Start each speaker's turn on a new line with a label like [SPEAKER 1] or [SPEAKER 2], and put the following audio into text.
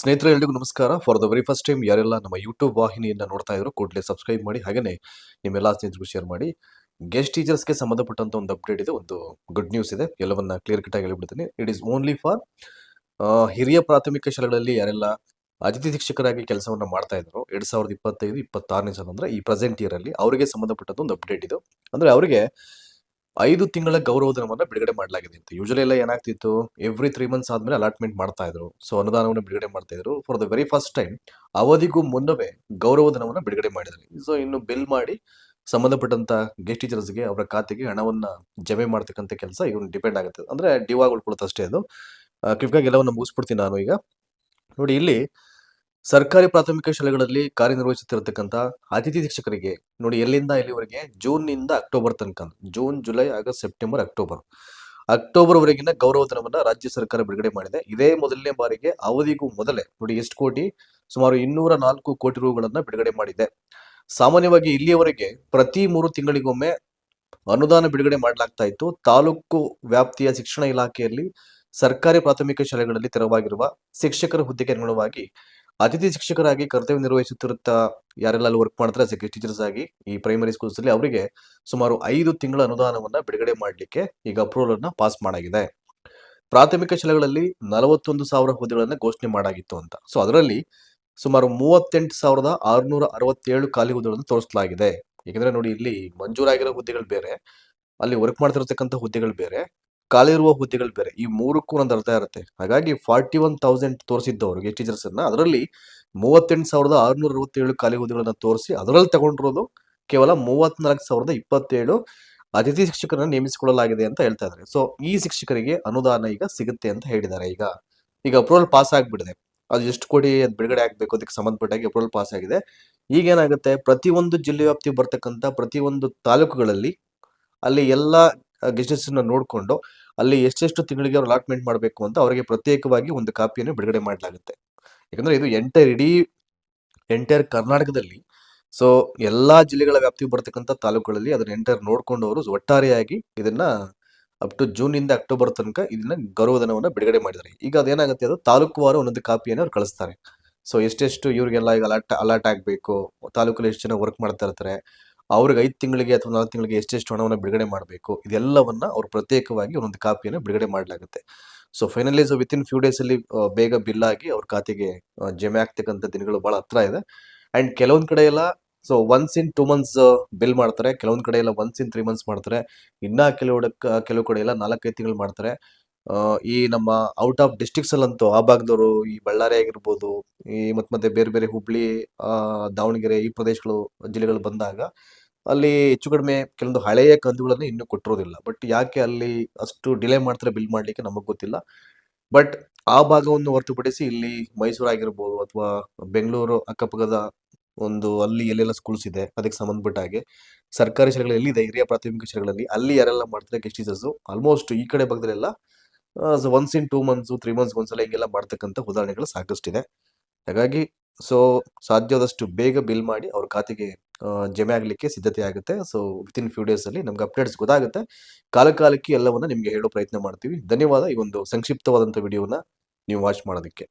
[SPEAKER 1] ಸ್ನೇಹಿತರೆ, ಎಲ್ರಿಗೂ ನಮಸ್ಕಾರ. For the very first time ಯಾರೆಲ್ಲ ನಮ್ಮ ಯೂಟ್ಯೂಬ್ ವಾಹಿನಿಯನ್ನು ನೋಡ್ತಾ ಇದ್ರು ಕೂಡಲೇ ಸಬ್ಸ್ಕ್ರೈಬ್ ಮಾಡಿ ಹಾಗೆಯೇ ನಿಮ್ಮೆಲ್ಲ ಸ್ನೇಹಿತರಿಗೂ ಶೇರ್ ಮಾಡಿ. ಗೆಸ್ಟ್ ಟೀಚರ್ಸ್ಗೆ ಸಂಬಂಧಪಟ್ಟಂತ ಒಂದು ಅಪ್ಡೇಟ್ ಇದೆ, ಒಂದು ಗುಡ್ ನ್ಯೂಸ್ ಇದೆ. ಎಲ್ಲವನ್ನ ಕ್ಲಿಯರ್ ಕಟ್ ಆಗಿ ಹೇಳ್ಬಿಡ್ತೀನಿ. ಇಟ್ ಇಸ್ ಓನ್ಲಿ ಫಾರ್ ಹಿರಿಯ ಪ್ರಾಥಮಿಕ ಶಾಲೆಗಳಲ್ಲಿ ಯಾರೆಲ್ಲ ಅತಿಥಿ ಶಿಕ್ಷಕರಾಗಿ ಕೆಲಸವನ್ನ ಮಾಡ್ತಾ ಇದ್ರು, ಎರಡ್ ಸಾವಿರದ ಇಪ್ಪತ್ತೈದು, ಇಪ್ಪತ್ತಾರನೇ ಸಾಲ ಅಂದ್ರೆ ಈ ಪ್ರೆಸೆಂಟ್ ಇಯರ್ ಅಲ್ಲಿ ಅವರಿಗೆ ಸಂಬಂಧಪಟ್ಟಂತ ಒಂದು ಅಪ್ಡೇಟ್ ಇದು. ಅಂದ್ರೆ ಅವರಿಗೆ ಐದು ತಿಂಗಳ ಗೌರವಧನವನ್ನು ಬಿಡುಗಡೆ ಮಾಡಲಾಗಿದೆ ಅಂತ. ಯೂಶಲಿ ಎಲ್ಲ ಏನಾಗ್ತಿತ್ತು ಎವ್ರಿ ತ್ರೀ ಮಂತ್ಸ್ ಆದ್ಮೇಲೆ ಅಲಾಟ್ಮೆಂಟ್ ಮಾಡ್ತಾ ಇದ್ರು. ಸೊ ಅನುದಾನವನ್ನು ಬಿಡುಗಡೆ ಮಾಡ್ತಾ ಇದ್ರು for the very first time ಅವಧಿಗೂ ಮುನ್ನವೇ ಗೌರವಧನವನ್ನು ಬಿಡುಗಡೆ ಮಾಡಿದ್ದಾರೆ. ಸೊ ಇನ್ನು ಬಿಲ್ ಮಾಡಿ ಸಂಬಂಧಪಟ್ಟಂತ ಗೆಸ್ಟ್ ಟೀಚರ್ಸ್ಗೆ ಅವರ ಖಾತೆಗೆ ಹಣವನ್ನ ಜಮೆ ಮಾಡ್ತಕ್ಕಂಥ ಕೆಲಸ ಇವ್ನು ಡಿಪೆಂಡ್ ಆಗುತ್ತೆ. ಅಂದ್ರೆ ಡಿವಾಗ್ ಅಷ್ಟೇ ಅದು. ಆಗಿ ಎಲ್ಲವನ್ನ ಮುಗಿಸ್ಬಿಡ್ತೀನಿ ನಾನು ಈಗ. ನೋಡಿ, ಇಲ್ಲಿ ಸರ್ಕಾರಿ ಪ್ರಾಥಮಿಕ ಶಾಲೆಗಳಲ್ಲಿ ಕಾರ್ಯನಿರ್ವಹಿಸುತ್ತಿರತಕ್ಕಂಥ ಅತಿಥಿ ಶಿಕ್ಷಕರಿಗೆ ನೋಡಿ, ಎಲ್ಲಿಂದ ಎಲ್ಲಿವರೆಗೆ? ಜೂನ್ನಿಂದ ಅಕ್ಟೋಬರ್ ತನಕ. June, July, August, September, October. October ವರೆಗಿನ ಗೌರವಧನವನ್ನ ರಾಜ್ಯ ಸರ್ಕಾರ ಬಿಡುಗಡೆ ಮಾಡಿದೆ. ಇದೇ ಮೊದಲನೇ ಬಾರಿಗೆ ಅವಧಿಗೂ ಮೊದಲೇ ನೋಡಿ, ಎಷ್ಟು ಕೋಟಿ? ಸುಮಾರು ಇನ್ನೂರ ನಾಲ್ಕು ಕೋಟಿ ರೂಗಳನ್ನ ಬಿಡುಗಡೆ ಮಾಡಿದೆ. ಸಾಮಾನ್ಯವಾಗಿ ಇಲ್ಲಿಯವರೆಗೆ ಪ್ರತಿ ಮೂರು ತಿಂಗಳಿಗೊಮ್ಮೆ ಅನುದಾನ ಬಿಡುಗಡೆ ಮಾಡಲಾಗ್ತಾ ಇತ್ತು. ತಾಲೂಕು ವ್ಯಾಪ್ತಿಯ ಶಿಕ್ಷಣ ಇಲಾಖೆಯಲ್ಲಿ ಸರ್ಕಾರಿ ಪ್ರಾಥಮಿಕ ಶಾಲೆಗಳಲ್ಲಿ ತೆರವಾಗಿರುವ ಶಿಕ್ಷಕರ ಹುದ್ದೆಗೆ ಅನುಗುಣವಾಗಿ ಅತಿಥಿ ಶಿಕ್ಷಕರಾಗಿ ಕರ್ತವ್ಯ ನಿರ್ವಹಿಸುತ್ತಿರುತ್ತ ಯಾರೆಲ್ಲ ಅಲ್ಲಿ ವರ್ಕ್ ಮಾಡ್ತಾರೆ ಸೆಕ್ರೆಟರಿ ಟೀಚರ್ಸ್ ಆಗಿ ಈ ಪ್ರೈಮರಿ ಸ್ಕೂಲ್ಸ್ ಅಲ್ಲಿ ಅವರಿಗೆ ಸುಮಾರು ಐದು ತಿಂಗಳ ಅನುದಾನವನ್ನ ಬಿಡುಗಡೆ ಮಾಡಲಿಕ್ಕೆ ಈಗ ಅಪ್ರೂವಲ್ ಅನ್ನ ಪಾಸ್ ಮಾಡಾಗಿದೆ. ಪ್ರಾಥಮಿಕ ಶಾಲೆಗಳಲ್ಲಿ ನಲವತ್ತೊಂದು ಸಾವಿರ ಹುದ್ದೆಗಳನ್ನ ಘೋಷಣೆ ಮಾಡಾಗಿತ್ತು ಅಂತ. ಸೊ ಅದರಲ್ಲಿ ಸುಮಾರು ಮೂವತ್ತೆಂಟು ಸಾವಿರದ ಆರುನೂರ ಅರವತ್ತೇಳು ಖಾಲಿ ಹುದ್ದೆಗಳನ್ನು ತೋರಿಸಲಾಗಿದೆ. ಏಕೆಂದ್ರೆ ನೋಡಿ, ಇಲ್ಲಿ ಮಂಜೂರಾಗಿರೋ ಹುದ್ದೆಗಳು ಬೇರೆ, ಅಲ್ಲಿ ವರ್ಕ್ ಮಾಡ್ತಿರತಕ್ಕಂಥ ಹುದ್ದೆಗಳು ಬೇರೆ. ಖಾಲಿ ಇರುವ ಹುದ್ದೆಗಳು ಬೇರೆ. ಈ ಮೂರಕ್ಕೂ ಒಂದು ಅರ್ಥ ಇರುತ್ತೆ. ಹಾಗಾಗಿ ಫಾರ್ಟಿ ಒನ್ ತೌಸಂಡ್ ತೋರಿಸಿದ್ದವರು ಗೆಸ್ಟ್ ಟೀಚರ್ಸ್ ಅನ್ನ ಅದರಲ್ಲಿ ಮೂವತ್ತೆಂಟು ಸಾವಿರದ ಆರುನೂರ ಅರವತ್ತೇಳು ಖಾಲಿ ಹುದ್ದೆಗಳನ್ನ ತೋರಿಸಿ ಅದರಲ್ಲಿ ತಗೊಂಡಿರೋದು ಕೇವಲ ಮೂವತ್ನಾಲ್ಕು ಸಾವಿರದ ಇಪ್ಪತ್ತೇಳು ಅತಿಥಿ ಶಿಕ್ಷಕರನ್ನ ನೇಮಿಸಿಕೊಳ್ಳಲಾಗಿದೆ ಅಂತ ಹೇಳ್ತಾ ಇದ್ದಾರೆ. ಸೊ ಈ ಶಿಕ್ಷಕರಿಗೆ ಅನುದಾನ ಈಗ ಸಿಗುತ್ತೆ ಅಂತ ಹೇಳಿದ್ದಾರೆ ಈಗ. ಈಗ ಅಪ್ರೂವಲ್ ಪಾಸ್ ಆಗ್ಬಿಡಿದೆ ಅದು ಎಷ್ಟು ಕೋಟಿ ಅದು ಬಿಡುಗಡೆ ಆಗ್ಬೇಕು ಅದಕ್ಕೆ ಸಂಬಂಧಪಟ್ಟಾಗಿ ಅಪ್ರೂವಲ್ ಪಾಸ್ ಆಗಿದೆ. ಈಗ ಏನಾಗುತ್ತೆ? ಪ್ರತಿಯೊಂದು ಜಿಲ್ಲೆ ವ್ಯಾಪ್ತಿ ಬರ್ತಕ್ಕಂಥ ಪ್ರತಿಯೊಂದು ತಾಲೂಕುಗಳಲ್ಲಿ ಅಲ್ಲಿ ಎಲ್ಲ ಗೆಸ್ಟಸ್ ನೋಡಿಕೊಂಡು ಅಲ್ಲಿ ಎಷ್ಟೆಷ್ಟು ತಿಂಗಳಿಗೆ ಅವ್ರು ಅಲಾಟ್ಮೆಂಟ್ ಮಾಡಬೇಕು ಅಂತ ಅವರಿಗೆ ಪ್ರತ್ಯೇಕವಾಗಿ ಒಂದು ಕಾಪಿಯನ್ನು ಬಿಡುಗಡೆ ಮಾಡಲಾಗುತ್ತೆ. ಯಾಕಂದ್ರೆ ಇದು ಎಂಟೈರ್ ಇಡೀ ಎಂಟೈರ್ ಕರ್ನಾಟಕದಲ್ಲಿ, ಸೊ ಎಲ್ಲಾ ಜಿಲ್ಲೆಗಳ ವ್ಯಾಪ್ತಿಗೆ ಬರ್ತಕ್ಕಂಥ ತಾಲೂಕುಗಳಲ್ಲಿ ಅದನ್ನ ಎಂಟೈರ್ ನೋಡ್ಕೊಂಡು ಅವರು ಒಟ್ಟಾರೆಯಾಗಿ ಇದನ್ನ ಅಪ್ ಟು ಜೂನ್ ಇಂದ ಅಕ್ಟೋಬರ್ ತನಕ ಇದನ್ನ ಗೌರವಧನವನ್ನು ಬಿಡುಗಡೆ ಮಾಡಿದ್ದಾರೆ. ಈಗ ಅದೇನಾಗುತ್ತೆ ಅದು ತಾಲೂಕುವಾರು ಒಂದೊಂದು ಕಾಪಿಯನ್ನು ಅವ್ರು ಕಳಿಸ್ತಾರೆ. ಸೊ ಎಷ್ಟೆಷ್ಟು ಇವರಿಗೆಲ್ಲ ಈಗ ಅಲಾಟ್ ಅಲಾಟ್ ಆಗಬೇಕು, ತಾಲೂಕಲ್ಲಿ ಎಷ್ಟು ಜನ ವರ್ಕ್ ಮಾಡ್ತಾ ಇರ್ತಾರೆ ಅವ್ರಿಗೆ ಐದು ತಿಂಗಳಿಗೆ ಅಥವಾ ನಾಲ್ಕು ತಿಂಗಳಿಗೆ ಎಷ್ಟೆಷ್ಟು ಹಣವನ್ನು ಬಿಡುಗಡೆ ಮಾಡಬೇಕು, ಇದೆಲ್ಲವನ್ನ ಅವ್ರು ಪ್ರತ್ಯೇಕವಾಗಿ ಒಂದೊಂದು ಕಾಪಿಯನ್ನು ಬಿಡುಗಡೆ ಮಾಡಲಾಗುತ್ತೆ. So finalise with in few days ಅಲ್ಲಿ ಬೇಗ ಬಿಲ್ ಆಗಿ ಅವ್ರ ಖಾತೆಗೆ ಜಮೆ ಆಗ್ತಕ್ಕಂಥ ದಿನಗಳು ಬಹಳ ಹತ್ರ ಇದೆ. ಅಂಡ್ ಕೆಲವೊಂದ್ ಕಡೆ ಎಲ್ಲ so once in two months bill ಮಾಡ್ತಾರೆ. ಕೆಲವೊಂದ್ ಕಡೆ ಎಲ್ಲ ಒನ್ಸ್ ಇನ್ ತ್ರೀ ಮಂತ್ಸ್ ಮಾಡ್ತಾರೆ. ಇನ್ನ ಕೆಲವು ಕೆಲವು ಕಡೆ ಎಲ್ಲ ನಾಲ್ಕೈದು ತಿಂಗಳು ಮಾಡ್ತಾರೆ. ಈ ನಮ್ಮ ಔಟ್ ಆಫ್ ಡಿಸ್ಟಿಕ್ಸ್ ಅಲ್ಲಂತೂ ಆ ಭಾಗದವರು ಈ ಬಳ್ಳಾರಿ ಆಗಿರ್ಬೋದು, ಈ ಮತ್ತೆ ಮತ್ತೆ ಬೇರೆ ಬೇರೆ ಹುಬ್ಳಿ ದಾವಣಗೆರೆ ಈ ಪ್ರದೇಶಗಳು, ಜಿಲ್ಲೆಗಳು ಬಂದಾಗ ಅಲ್ಲಿ ಹೆಚ್ಚು ಕಡಿಮೆ ಕೆಲವೊಂದು ಹಳೆಯ ಕಂತುಗಳನ್ನು ಇನ್ನೂ ಕೊಟ್ಟಿರೋದಿಲ್ಲ. ಬಟ್ ಯಾಕೆ ಅಲ್ಲಿ ಅಷ್ಟು ಡಿಲೇ ಮಾಡ್ತಾರೆ ಬಿಲ್ ಮಾಡ್ಲಿಕ್ಕೆ ನಮಗೆ ಗೊತ್ತಿಲ್ಲ. ಬಟ್ ಆ ಭಾಗವನ್ನು ಹೊರತುಪಡಿಸಿ ಇಲ್ಲಿ ಮೈಸೂರು ಆಗಿರ್ಬೋದು ಅಥವಾ ಬೆಂಗಳೂರು ಅಕ್ಕಪಕ್ಕದ ಒಂದು ಅಲ್ಲಿ ಎಲ್ಲೆಲ್ಲ ಸ್ಕೂಲ್ಸ್ ಇದೆ, ಅದಕ್ಕೆ ಸಂಬಂಧಪಟ್ಟ ಹಾಗೆ ಸರ್ಕಾರಿ ಶಾಲೆಗಳಲ್ಲಿ ಎಲ್ಲಿದೆ, ಹಿರಿಯ ಪ್ರಾಥಮಿಕ ಶಾಲೆಗಳಲ್ಲಿ ಅಲ್ಲಿ ಯಾರೆಲ್ಲ ಮಾಡ್ತಾರೆ ಗೆಸ್ಟ್ ಟೀಚರ್ಸ್ ಆಲ್ಮೋಸ್ಟ್ ಈ ಕಡೆ ಭಾಗದಲ್ಲೆಲ್ಲ once in two months three months ಒಂದ್ಸಲ ಹಿಂಗೆಲ್ಲ ಮಾಡ್ತಕ್ಕಂಥ ಉದಾಹರಣೆಗಳು ಸಾಕಷ್ಟಿದೆ. ಹಾಗಾಗಿ ಸೊ ಸಾಧ್ಯವಾದಷ್ಟು ಬೇಗ ಬಿಲ್ ಮಾಡಿ ಅವ್ರ ಖಾತೆಗೆ ಜಮೆ ಆಗಲಿಕ್ಕೆ ಸಿದ್ಧತೆ ಆಗುತ್ತೆ. ಸೊ ವಿತಿನ್ ಫ್ಯೂ ಡೇಸ್ ಅಲ್ಲಿ ನಮ್ಗೆ ಅಪ್ಡೇಟ್ಸ್ ಗೊತ್ತಾಗುತ್ತೆ. ಕಾಲಕಾಲಕ್ಕೆ ಎಲ್ಲವನ್ನು ನಿಮಗೆ ನಿಮ್ಗೆ ಹೇಳೋ ಪ್ರಯತ್ನ ಮಾಡ್ತೀವಿ. ಧನ್ಯವಾದ ಈ ಒಂದು ಸಂಕ್ಷಿಪ್ತವಾದಂಥ ವಿಡಿಯೋನ ನೀವು ವಾಚ್ ಮಾಡೋದಕ್ಕೆ.